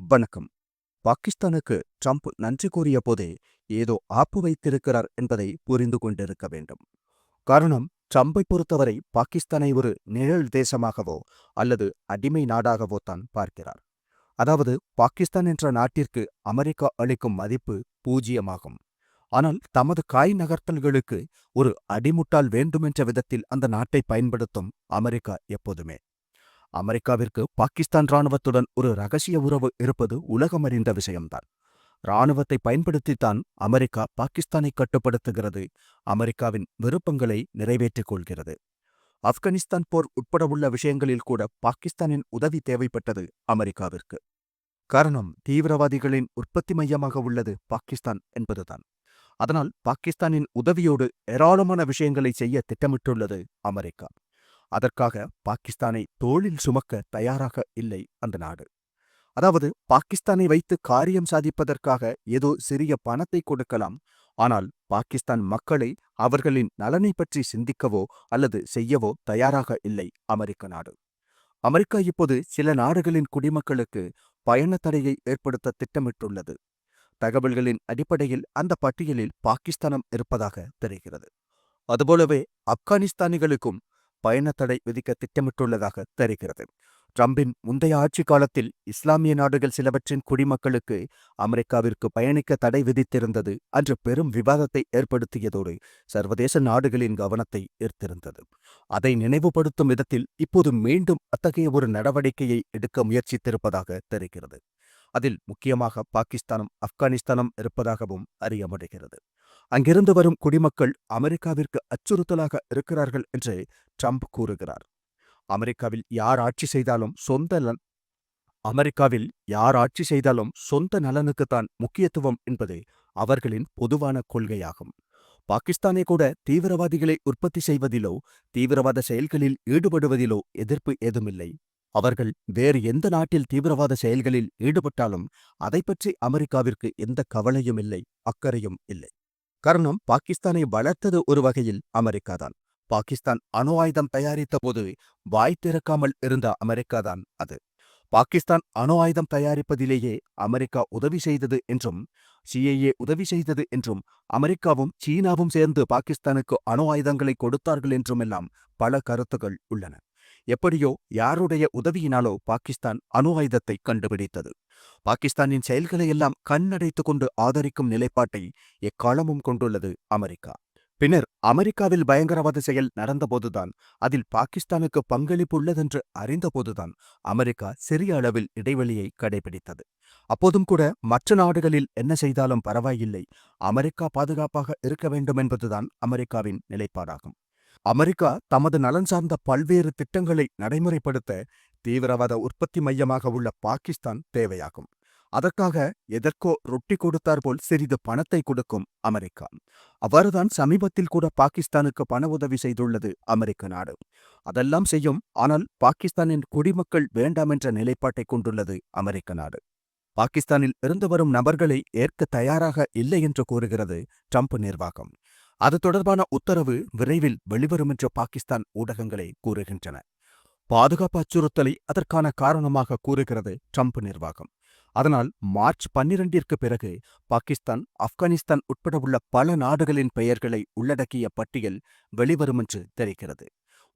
வணக்கம். பாகிஸ்தானுக்கு ட்ரம்ப் நன்றி கூறிய போதே ஏதோ ஆப்பு வைத்திருக்கிறார் என்பதை புரிந்து கொண்டிருக்க வேண்டும். காரணம் ட்ரம்பை பொறுத்தவரை பாகிஸ்தானை ஒரு நிழல் தேசமாகவோ அல்லது அடிமை நாடாகவோ தான் பார்க்கிறார். அதாவது பாகிஸ்தான் என்ற நாட்டிற்கு அமெரிக்கா அளிக்கும் மதிப்பு பூஜ்ஜியமாகும். ஆனால் தமது காய் நகர்த்தல்களுக்கு ஒரு அடிமுட்டால் வேண்டுமென்ற விதத்தில் அந்த நாட்டை பயன்படுத்தும் அமெரிக்கா எப்போதுமே. அமெரிக்காவிற்கு பாகிஸ்தான் ராணுவத்துடன் ஒரு ரகசிய உறவு இருப்பது உலகமறிந்த விஷயம்தான். ராணுவத்தை பயன்படுத்தித்தான் அமெரிக்கா பாகிஸ்தானை கட்டுப்படுத்துகிறது. அமெரிக்காவின் விருப்பங்களை நிறைவேற்றிக் கொள்கிறது. ஆப்கானிஸ்தான் போர் உட்பட உள்ள விஷயங்களில் கூட பாகிஸ்தானின் உதவி தேவைப்பட்டது அமெரிக்காவிற்கு. காரணம் தீவிரவாதிகளின் உற்பத்தி மையமாக உள்ளது பாகிஸ்தான் என்பதுதான். அதனால் பாகிஸ்தானின் உதவியோடு ஏராளமான விஷயங்களை செய்ய திட்டமிட்டுள்ளது அமெரிக்கா. அதற்காக பாகிஸ்தானை தோளில் சுமக்க தயாராக இல்லை அந்த நாடு. அதாவது பாகிஸ்தானை வைத்து காரியம் சாதிப்பதற்காக ஏதோ சிறிய பணத்தை கொடுக்கலாம் ஆனால் பாகிஸ்தான் மக்களை அவர்களின் நலனை பற்றி சிந்திக்கவோ அல்லது செய்யவோ தயாராக இல்லை அமெரிக்க நாடு. அமெரிக்கா இப்போது சில நாடுகளின் குடிமக்களுக்கு பயண தடையை ஏற்படுத்த திட்டமிட்டுள்ளது. தகவல்களின் அடிப்படையில் அந்த பட்டியலில் பாகிஸ்தானம் இருப்பதாக தெரிகிறது. அதுபோலவே ஆப்கானிஸ்தானிகளுக்கும் பயணத்தடை விதிக்க திட்டமிட்டுள்ளதாக தெரிகிறது. ட்ரம்பின் முந்தைய ஆட்சி காலத்தில் இஸ்லாமிய நாடுகள் சிலவற்றின் குடிமக்களுக்கு அமெரிக்காவிற்கு பயணிக்க தடை விதித்திருந்தது அன்று பெரும் விவாதத்தை ஏற்படுத்தியதோடு சர்வதேச நாடுகளின் கவனத்தை ஈர்த்திருந்தது. அதை நினைவுபடுத்தும் விதத்தில் இப்போது மீண்டும் அத்தகைய ஒரு நடவடிக்கையை எடுக்க முயற்சித்திருப்பதாக தெரிகிறது. அதில் முக்கியமாக பாகிஸ்தானும் ஆப்கானிஸ்தானும் இருப்பதாகவும் அறியப்படுகிறது. அங்கிருந்து வரும் குடிமக்கள் அமெரிக்காவிற்கு அச்சுறுத்தலாக இருக்கிறார்கள் என்று ட்ரம்ப் கூறுகிறார். அமெரிக்காவில் யார் ஆட்சி செய்தாலும் சொந்த அமெரிக்காவில் யார் ஆட்சி செய்தாலும் சொந்த நலனுக்குத்தான் முக்கியத்துவம் என்பது அவர்களின் பொதுவான கொள்கையாகும். பாகிஸ்தானே கூட தீவிரவாதிகளை உற்பத்தி செய்வதிலோ தீவிரவாத செயல்களில் ஈடுபடுவதிலோ எதிர்ப்பு ஏதுமில்லை. அவர்கள் வேறு எந்த நாட்டில் தீவிரவாத செயல்களில் ஈடுபட்டாலும் அதை பற்றி அமெரிக்காவிற்கு எந்த கவலையும் இல்லை அக்கறையும் இல்லை. காரணம் பாகிஸ்தானை வளர்த்தது ஒரு வகையில் அமெரிக்காதான். பாகிஸ்தான் அணு ஆயுதம் தயாரித்த போது வாய் திறக்காமல் இருந்த அமெரிக்காதான் அது. பாகிஸ்தான் அணு ஆயுதம் தயாரிப்பதிலேயே அமெரிக்கா உதவி செய்தது என்றும் சிஐஏ உதவி செய்தது என்றும் அமெரிக்காவும் சீனாவும் சேர்ந்து பாகிஸ்தானுக்கு அணு ஆயுதங்களை கொடுத்தார்கள் என்றுமெல்லாம் பல கருத்துகள் உள்ளன. எப்படியோ யாருடைய உதவியினாலோ பாகிஸ்தான் அணு ஆயுதத்தை கண்டுபிடித்தது. பாகிஸ்தானின் செயல்களை எல்லாம் கண்ணடைத்துக் கொண்டு ஆதரிக்கும் நிலைப்பாட்டை எக்காலமும் கொண்டுள்ளது அமெரிக்கா. பின்னர் அமெரிக்காவில் பயங்கரவாத செயல் நடந்தபோதுதான் அதில் பாகிஸ்தானுக்கு பங்களிப்பு உள்ளதென்று அறிந்தபோதுதான் அமெரிக்கா சிறிய அளவில் இடைவெளியை கடைபிடித்தது. அப்போதும் கூட மற்ற நாடுகளில் என்ன செய்தாலும் பரவாயில்லை. அமெரிக்கா பாதுகாப்பாக இருக்க வேண்டும் என்பதுதான் அமெரிக்காவின் நிலைப்பாடாகும். அமெரிக்கா தமது நலன் சார்ந்த பல்வேறு திட்டங்களை நடைமுறைப்படுத்த தீவிரவாத உற்பத்தி மையமாக உள்ள பாகிஸ்தான் தேவையாகும். அதற்காக எதற்கோ ரொட்டி கொடுத்தாற்போல் சிறிது பணத்தை கொடுக்கும் அமெரிக்கா. அவ்வாறுதான் சமீபத்தில் கூட பாகிஸ்தானுக்கு பண உதவி செய்துள்ளது அமெரிக்க நாடு. அதெல்லாம் செய்யும் ஆனால் பாகிஸ்தானின் குடிமக்கள் வேண்டாம் என்ற நிலைப்பாட்டை கொண்டுள்ளது அமெரிக்க நாடு. பாகிஸ்தானில் இருந்து வரும் நபர்களை ஏற்க தயாராக இல்லை என்று கூறுகிறது ட்ரம்ப் நிர்வாகம். அது தொடர்பான உத்தரவு விரைவில் வெளிவரும் என்று பாகிஸ்தான் ஊடகங்களை கூறுகின்றன. பாதுகாப்பு அச்சுறுத்தலை அதற்கான காரணமாக கூறுகிறது ட்ரம்ப் நிர்வாகம். அதனால் மார்ச் பன்னிரண்டிற்கு பிறகு பாகிஸ்தான் ஆப்கானிஸ்தான் உட்பட உள்ள பல நாடுகளின் பெயர்களை உள்ளடக்கிய பட்டியல் வெளிவரும் என்று தெரிகிறது.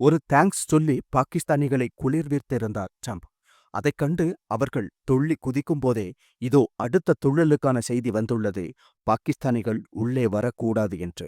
ஒரு தேங்க்ஸ் சொல்லி பாகிஸ்தானிகளை குளிர்வித்திருந்தார் ட்ரம்ப். அதைக் கண்டு அவர்கள் துள்ளி குதிக்கும் போதே இதோ அடுத்த துள்ளலுக்கான செய்தி வந்துள்ளது பாகிஸ்தானிகள் உள்ளே வரக்கூடாது என்று.